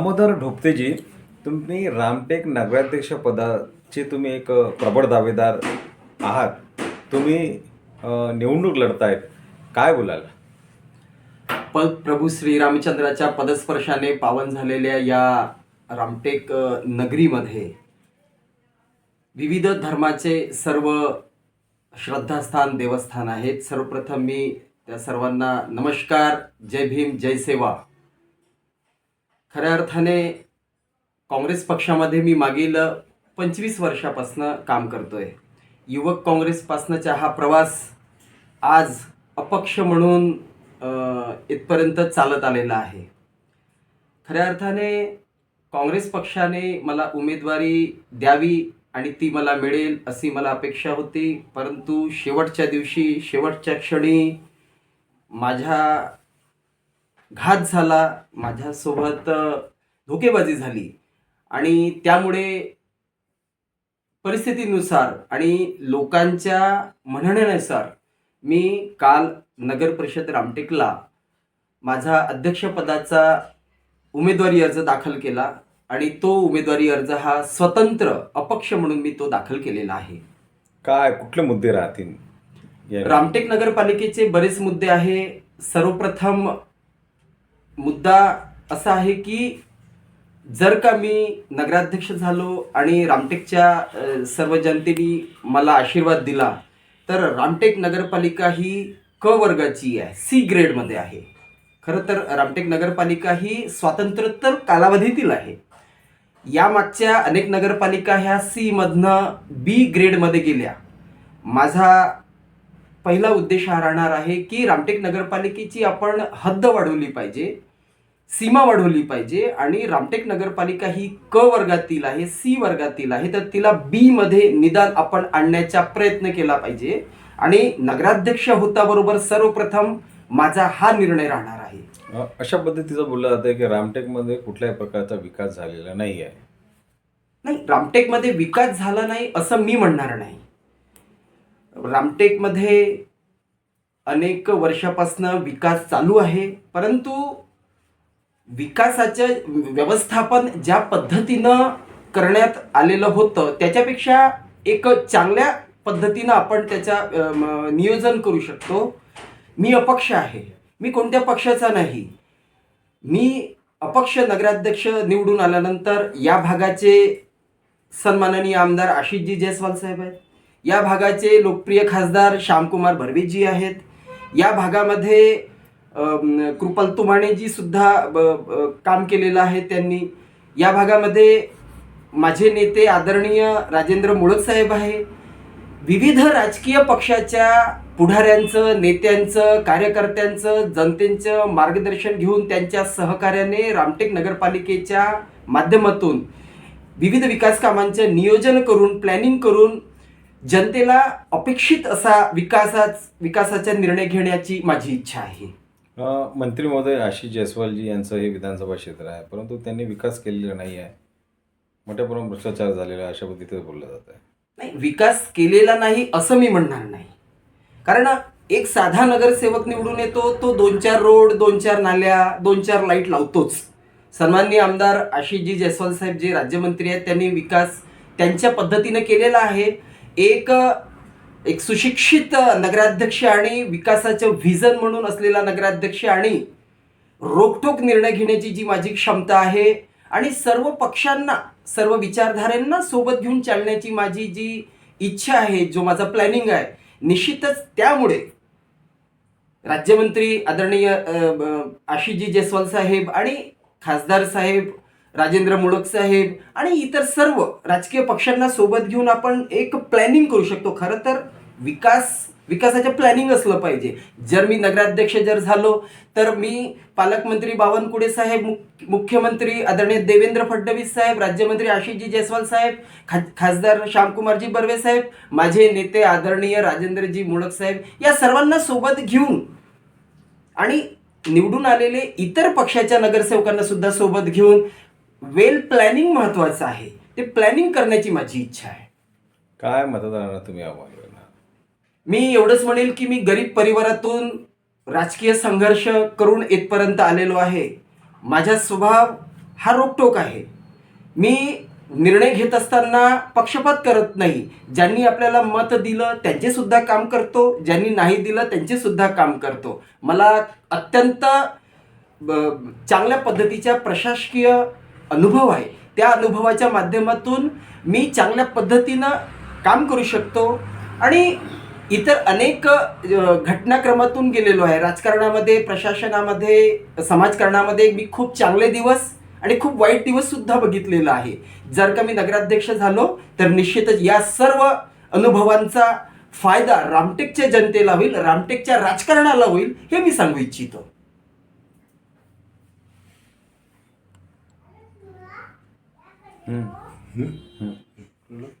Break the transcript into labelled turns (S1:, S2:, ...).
S1: दामोदर ढोपतेजी तुम्ही रामटेक नगराध्यक्ष पदाचे तुम्ही एक प्रबळ दावेदार आहात. तुम्ही निवडणूक लढतायत. काय बोलाल?
S2: प प्रभू श्रीरामचंद्राच्या पदस्पर्शाने पावन झालेल्या या रामटेक नगरीमध्ये विविध धर्माचे सर्व श्रद्धास्थान देवस्थान आहेत. सर्वप्रथम मी त्या सर्वांना नमस्कार जय भीम जय सेवा. खऱ्या अर्थाने काँग्रेस पक्षामध्ये मी मागील पंचवीस वर्षापासनं काम करतो आहे युवक काँग्रेसपासनंचा हा प्रवास आज अपक्ष म्हणून इथपर्यंत चालत आलेला आहे. खऱ्या अर्थाने काँग्रेस पक्षाने मला उमेदवारी द्यावी आणि ती मला मिळेल अशी मला अपेक्षा होती. परंतु शेवटच्या दिवशी शेवटच्या क्षणी माझ्या घात झाला माझ्यासोबत धोकेबाजी झाली. आणि त्यामुळे परिस्थितीनुसार आणि लोकांच्या म्हणण्यानुसार मी काल नगर परिषद रामटेकला माझा अध्यक्षपदाचा उमेदवारी अर्ज दाखल केला आणि तो उमेदवारी अर्ज हा स्वतंत्र अपक्ष म्हणून मी तो दाखल केलेला आहे.
S1: काय कुठले मुद्दे राहतील?
S2: रामटेक नगरपालिकेचे बरेच मुद्दे आहे. सर्वप्रथम मुद्दा असा आहे की जर का मी नगराध्यक्ष झालो आणि रामटेकच्या सर्व जनतेने मला आशीर्वाद दिला तर रामटेक नगरपालिका ही क वर्गाची आहे सी ग्रेडमध्ये आहे. खरं तर रामटेक नगरपालिका ही स्वातंत्र्योत्तर कालावधीतील आहे. यामागच्या अनेक नगरपालिका ह्या सीमधनं बी ग्रेडमध्ये गेल्या. माझा पहिला उद्देश हा राहणार आहे की रामटेक नगरपालिकेची आपण हद्द वाढवली पाहिजे. सीमा वाढवली पाहिजे आणि रामटेक नगरपालिका ही क वर्गातील आहे सी वर्गातील आहे तर तिला बी मध्ये निदान आपण आणण्याचा प्रयत्न केला पाहिजे. आणि नगराध्यक्ष होता बरोबर सर्वप्रथम माझा हा निर्णय राहणार आहे.
S1: अशा पद्धतीचं बोललं जातं की रामटेकमध्ये कुठल्याही प्रकारचा विकास झालेला नाही आहे
S2: नाही रामटेकमध्ये विकास झाला नाही असं मी म्हणणार नाही. रामटेकमध्ये अनेक वर्षापासनं विकास चालू आहे परंतु विकासाचं व्यवस्थापन ज्या पद्धतीनं करण्यात आलेलं होतं त्याच्यापेक्षा एक चांगल्या पद्धतीनं आपण त्याचा नियोजन करू शकतो. मी अपक्ष आहे. मी कोणत्या पक्षाचा नाही. मी अपक्ष नगराध्यक्ष निवडून आल्यानंतर या भागाचे सन्माननीय आमदार आशिषजी जयस्वाल साहेब आहेत. या भागाचे लोकप्रिय खासदार श्यामकुमार भरवेजी आहेत. या भागामध्ये कृपाल तुमाणेजी सुद्धा ब- काम केलेलं आहे त्यांनी. या भागामध्ये माझे नेते आदरणीय राजेंद्र मुळक साहेब आहे. विविध राजकीय पक्षाच्या पुढाऱ्यांचं नेत्यांचं कार्यकर्त्यांचं जनतेचं मार्गदर्शन घेऊन त्यांच्या सहकार्याने रामटेक नगरपालिकेच्या माध्यमातून विविध विकास कामांचं नियोजन करून प्लॅनिंग करून जनतेला अपेक्षित असा विकासाच विकासाचा निर्णय घेण्याची माझी इच्छा आहे.
S1: मंत्री महोदय आशिष जयस्वालजी यांचं हे विधानसभा क्षेत्र आहे परंतु त्यांनी विकास केलेला नाही आहे. मोठ्या प्रमाणात भ्रष्टाचार झालेला आहे अशा पद्धतीचं बोललं जात आहे.
S2: नाही विकास केलेला नाही असं मी म्हणणार नाही. कारण एक साधा नगरसेवक निवडून येतो तो दोन चार रोड दोन चार नाल्या दोन चार लाइट लावतोच. सन्माननीय आमदार आशिषजी जयस्वाल साहेब जे राज्यमंत्री आहेत त्यांनी विकास त्यांच्या पद्धतीनं केलेला आहे. एक एक सुशिक्षित नगराध्यक्ष आणि विकासाचं व्हिजन म्हणून असलेला नगराध्यक्ष आणि रोखोक निर्णय घेण्याची जी माझी क्षमता आहे आणि सर्व पक्षांना सर्व विचारधाऱ्यांना सोबत घेऊन चालण्याची माझी जी इच्छा आहे जो माझा प्लॅनिंग आहे निश्चितच त्यामुळे राज्यमंत्री आदरणीय आशिषजी जयस्वाल साहेब आणि खासदार साहेब राजेंद्र मुळक साहेब आणि इतर सर्व राजकीय पक्षांना सोबत घेऊन आपण एक प्लॅनिंग करू शकतो. खरं तर विकास विकासाचं प्लॅनिंग असलं पाहिजे. जर मी नगराध्यक्ष जर झालो तर मी पालकमंत्री बावनकुळे साहेब मुख- मुख्यमंत्री आदरणीय देवेंद्र फडणवीस साहेब राज्यमंत्री आशिषजी जयस्वाल साहेब खा खासदार श्यामकुमारजी बर्वे साहेब माझे नेते आदरणीय राजेंद्रजी मुळक साहेब या सर्वांना सोबत घेऊन आणि निवडून आलेले इतर पक्षाच्या नगरसेवकांना सुद्धा सोबत घेऊन वेल प्लॅनिंग महत्वाचं आहे. ते प्लॅनिंग करण्याची माझी इच्छा आहे.
S1: काय मतदारांना तुम्ही आव्हान करणार?
S2: मी एवढंच म्हणेल की मी गरीब परिवारातून राजकीय संघर्ष करून इथपर्यंत आलेलो आहे. माझा स्वभाव हा रोकटोक आहे. मी निर्णय घेत असताना पक्षपात करत नाही. ज्यांनी आपल्याला मत दिलं त्यांचे सुद्धा काम करतो. ज्यांनी नाही दिलं त्यांचे सुद्धा काम करतो. मला अत्यंत चांगल्या पद्धतीच्या प्रशासकीय अनुभव आहे. त्या अनुभवाच्या माध्यमातून मी चांगल्या पद्धतीनं काम करू शकतो आणि इतर अनेक घटनाक्रमातून गेलेलो आहे. राजकारणामध्ये प्रशासनामध्ये समाजकारणामध्ये मी खूप चांगले दिवस आणि खूप वाईट दिवस सुद्धा बघितलेला आहे. जर का मी नगराध्यक्ष झालो तर निश्चितच या सर्व अनुभवांचा फायदा रामटेकच्या जनतेला होईल रामटेकच्या राजकारणाला होईल हे मी सांगू इच्छितो.
S1: 嗯。嗯。嗯。嗯。嗯